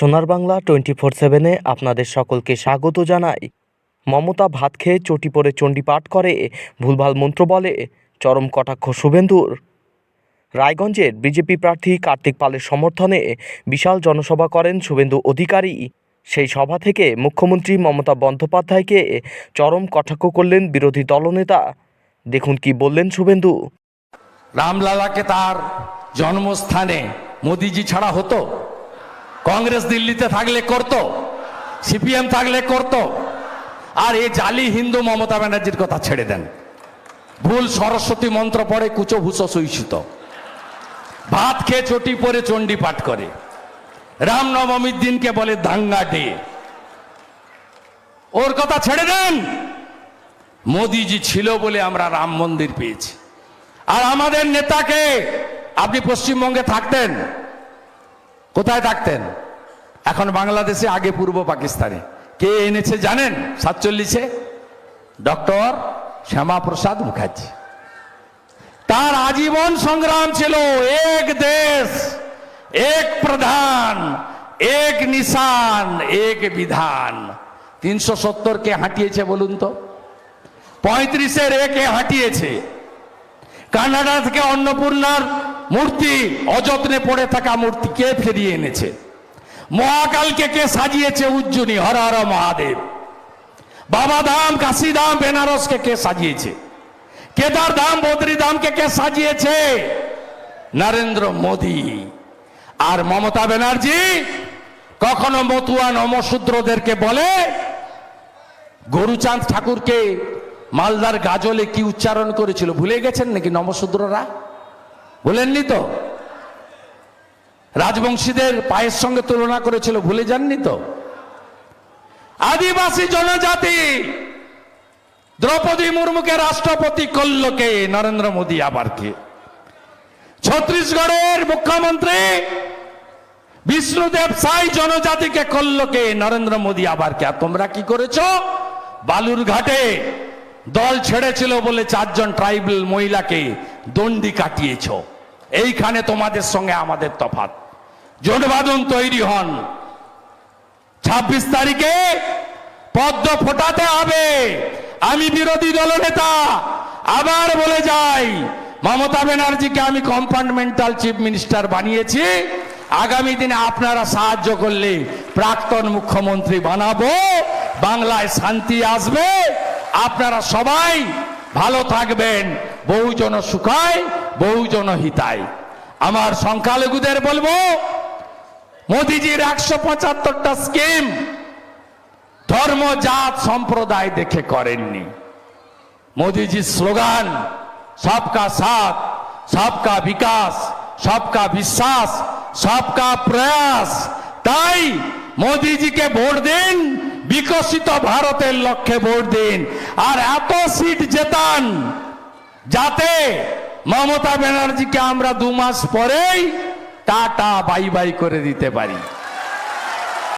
সোনার Bangla twenty four সেভেনে আপনাদের সকলকে স্বাগত জানাই। মমতা ভাত খেয়ে চটি পড়ে চণ্ডীপাঠ করে, ভুলভাল মন্ত্র বলে, চরম কটাক্ষ শুভেন্দুর। রায়গঞ্জের বিজেপি প্রার্থী কার্তিক পালের সমর্থনে বিশাল জনসভা করেন শুভেন্দু অধিকারী। সেই সভা থেকে মুখ্যমন্ত্রী মমতা বন্দ্যোপাধ্যায়কে চরম কটাক্ষ করলেন বিরোধী দলনেতা। দেখুন কি বললেন শুভেন্দু। রামলালাকে তার জন্মস্থানে মোদিজি ছাড়া হতো? কংগ্রেস দিল্লিতে থাকলে করত, সিপিএম থাকলে করত, আর এই জালি হিন্দু মমতা ব্যানার্জির কথা ছেড়ে দেন। ভুল সরস্বতী মন্ত্র পড়ে কুচো ভূষো সইসুত। ভাত খেয়ে চটি পরে চণ্ডী পাঠ করে। রামনবমীর দিনকে বলে দাঙ্গা ডে। ওর কথা ছেড়ে দেন। মোদিজি ছিল বলে আমরা রাম মন্দির পেয়েছি। আর আমাদের নেতাকে, আপনি পশ্চিমবঙ্গে থাকতেন কোথায় থাকতেন? এখন বাংলাদেশে, আগে পূর্ব পাকিস্তানে। কে এনেছে জানেন? সাতচল্লিশে? ডক্টর শ্যামাপ্রসাদ মুখার্জি। তার আজীবন সংগ্রাম ছিল এক দেশ, এক প্রধান, এক নিশান, এক বিধান। তিনশো সত্তর কে হাঁটিয়েছে বলুন তো? পঁয়ত্রিশের একে হাঁটিয়েছে? কানাডা থেকে অন্নপূর্ণার মূর্তি অযত্নে পড়ে থাকা মূর্তি কে ফিরিয়ে এনেছে? মহাকালকে কে সাজিয়েছে উজ্জনী হর হর মহাদেব। বাবা ধাম কাশি ধাম বেনারসকে কে সাজিয়েছে? কেদার ধাম বদ্রী ধামকে কে সাজিয়েছে? নরেন্দ্র মোদী। আর মমতা ব্যানার্জি কখনো মতুয়া নমশূদ্রদেরকে বলে, গরুচাঁদ ঠাকুরকে মালদার গাজলে কি উচ্চারণ করেছিল? ভুলে গেছেন নাকি নমশূদ্ররা? বলেননি তো? রাজবংশীদের পায়ের সঙ্গে তুলনা করেছিল, ভুলে যাননি তো? আদিবাসী জনজাতি, দ্রৌপদী মুর্মুকে রাষ্ট্রপতি করল কে? নরেন্দ্র মোদী আবার কে? ছত্তিশগড়ের মুখ্যমন্ত্রী বিষ্ণুদেব সাই জনজাতিকে করল কে? নরেন্দ্র মোদী আবার কে? তোমরা কি করেছ? বালুর ঘাটে দল ছেড়েছিল বলে চারজন ট্রাইবেল মহিলাকে দণ্ডি কাটিয়েছ। এইখানে তোমাদের সঙ্গে আমাদের তফাত জোটবাদন তৈরি হন। ছাব্বিশ তারিখে পদ্ম ফোটাতে হবে। আমি বিরোধী দলনেতা। আবার বলে যাই, মমতা ব্যানার্জিকে আমি কম্পার্টমেন্টাল চিফ মিনিস্টার বানিয়েছি। আগামী দিনে আপনারা সাহায্য করলে প্রাক্তন মুখ্যমন্ত্রী বানাবো। বাংলায় শান্তি আসবে। আপনারা সবাই ভালো থাকবেন। বহুজন সুখায় বহুজন হিতায়। আমার সংখ্যালঘুদের বলব, মোদিজির একশো পঁচাত্তরটা স্কিম ধর্ম, জাত, সম্প্রদায় দেখে করেননি। মোদিজির স্লোগান, সবকা সাথ, সবকা বিকাশ, সবকা বিশ্বাস, সবকা প্রয়াস। তাই মোদিজিকে ভোট দিন, বিকশিত ভারতের লক্ষ্যে ভোট দিন। আর এত সিট জেতান যাতে মমতা ব্যানার্জিকে আমরা দু মাস পরেই টাটা বাই বাই করে দিতে পারি।